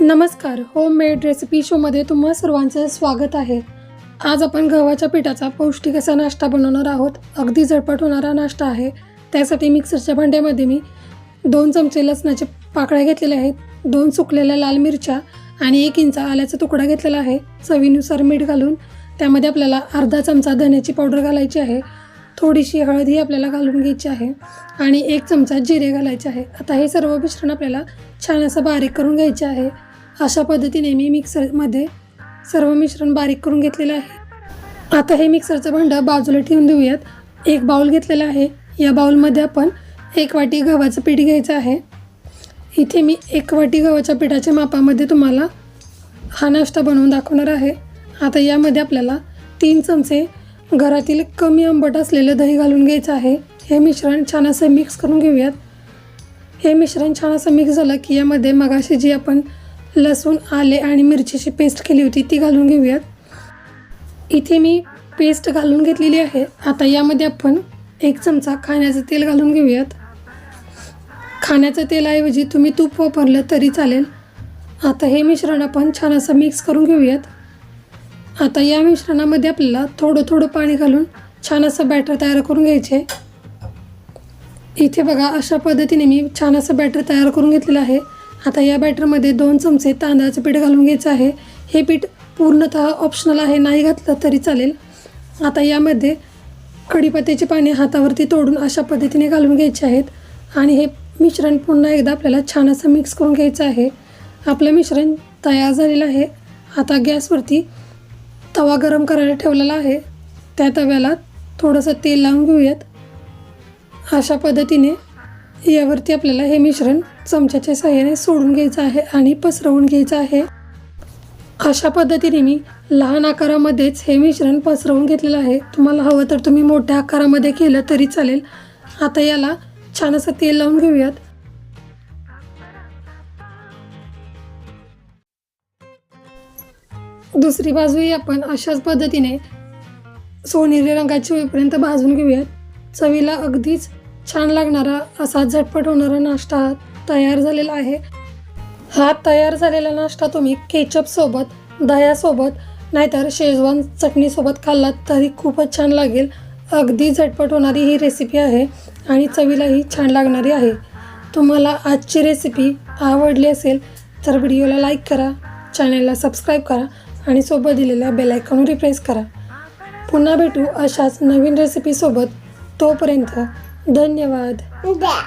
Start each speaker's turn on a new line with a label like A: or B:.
A: नमस्कार homemade recipe शोमध्ये तुम्हा सर्वांचं स्वागत आहे. आज आपण गव्हाच्या पिठाचा पौष्टिक असा नाश्ता बनवणार आहोत. अगदी झटपट होणारा नाश्ता आहे. त्यासाठी मिक्सरच्या भांड्यामध्ये मी दोन चमचे लसणाचे पाकळ्या घेतलेल्या आहेत दोन सुकलेल्या लाल मिरच्या आणि एक इंच आल्याचा तुकडा घेतलेला आहे. चवीनुसार मीठ घालून त्यामध्ये आपल्याला अर्धा चमचा धण्याची पावडर घालायची आहे. थोडीशी हळद ही आपल्याला घालून घ्यायची आहे आणि एक चमचा जिरे घालायचे आहे. आता हे सर्व मिश्रण आपल्याला छान असं बारीक करून घ्यायचे आहे. अशा पद्धतीने मी मिक्सरमध्ये सर्व मिश्रण बारीक करून घेतलेलं आहे. आता हे मिक्सरचं भांडं बाजूला ठेवून देऊयात. एक बाऊल घेतलेला आहे. या बाउलमध्ये आपण एक वाटी गव्हाचं पीठ घ्यायचं आहे. इथे मी एक वाटी गव्हाच्या पिठाच्या मापामध्ये तुम्हाला हा नाश्ता बनवून दाखवणार आहे. आता यामध्ये आपल्याला तीन चमचे घरातील कमी आंबट असलेलं दही घालून घ्यायचं आहे. हे मिश्रण छान असं मिक्स करून घेऊयात. हे मिश्रण छान असं मिक्स झालं की यामध्ये मगाशी जी आपण लसूण आले आणि मिरचीची पेस्ट केली होती ती घालून घेऊयात. इथे मी पेस्ट घालून घेतलेली आहे. आता यामध्ये आपण एक चमचा खाण्याचं तेल घालून घेऊयात. खाण्याचं तेलाऐवजी तुम्ही तूप वापरलं तरी चालेल. आता हे मिश्रण आपण छान असं मिक्स करून घेऊयात. आता या मिश्रणामध्ये आपल्याला थोडं थोडं पाणी घालून छान असं बॅटर तयार करून घ्यायचे. इथे बघा अशा पद्धतीने मी छान असं बॅटर तयार करून घेतलेलं आहे. आता या बॅटरमध्ये दोन चमचे तांदळाचं पीठ घालून घ्यायचं आहे. हे पीठ पूर्णतः ऑप्शनल आहे नाही घातलं तरी चालेल. आता यामध्ये कढीपत्त्याची पाने हातावरती तोडून अशा पद्धतीने घालून घ्यायचे आहेत. आणि हे मिश्रण पुन्हा एकदा आपल्याला छान असं मिक्स करून घ्यायचं आहे. आपलं मिश्रण तयार झालेलं आहे. आता गॅसवरती तवा गरम करायला ठेवलेला आहे. त्या तव्याला थोडंसं तेल लावून घेऊयात. अशा पद्धतीने यावरती आपल्याला हे मिश्रण चमच्याच्या साह्याने सोडून घ्यायचं आहे आणि पसरवून घ्यायचं आहे. अशा पद्धतीने मी लहान आकारामध्येच हे मिश्रण पसरवून घेतलेलं आहे. तुम्हाला हवं तर तुम्ही मोठ्या आकारामध्ये केलं तरी चालेल. आता याला छान असं तेल लावून घेऊयात. दुसरी बाजूही आपण अशाच पद्धतीने सोनेरी रंगाची होईपर्यंत भाजून घेऊयात. चवीला अगदीच छान लागणारा असा झटपट होणारा नाश्ता तयार झालेला आहे. हा तयार झालेला नाश्ता तुम्ही केचपसोबत दह्यासोबत नाहीतर शेजवान चटणीसोबत खाल्लात तरी खूपच छान लागेल. अगदी झटपट होणारी ही रेसिपी आहे आणि चवीलाही छान लागणारी आहे. तुम्हाला आजची रेसिपी आवडली असेल तर व्हिडिओला लाईक करा चॅनलला सबस्क्राईब करा आणि सोबत दिलेल्या बेलायकॉनवर रिप्रेस करा. पुन्हा भेटू अशाच नवीन रेसिपीसोबत तोपर्यंत धन्यवाद
B: द्या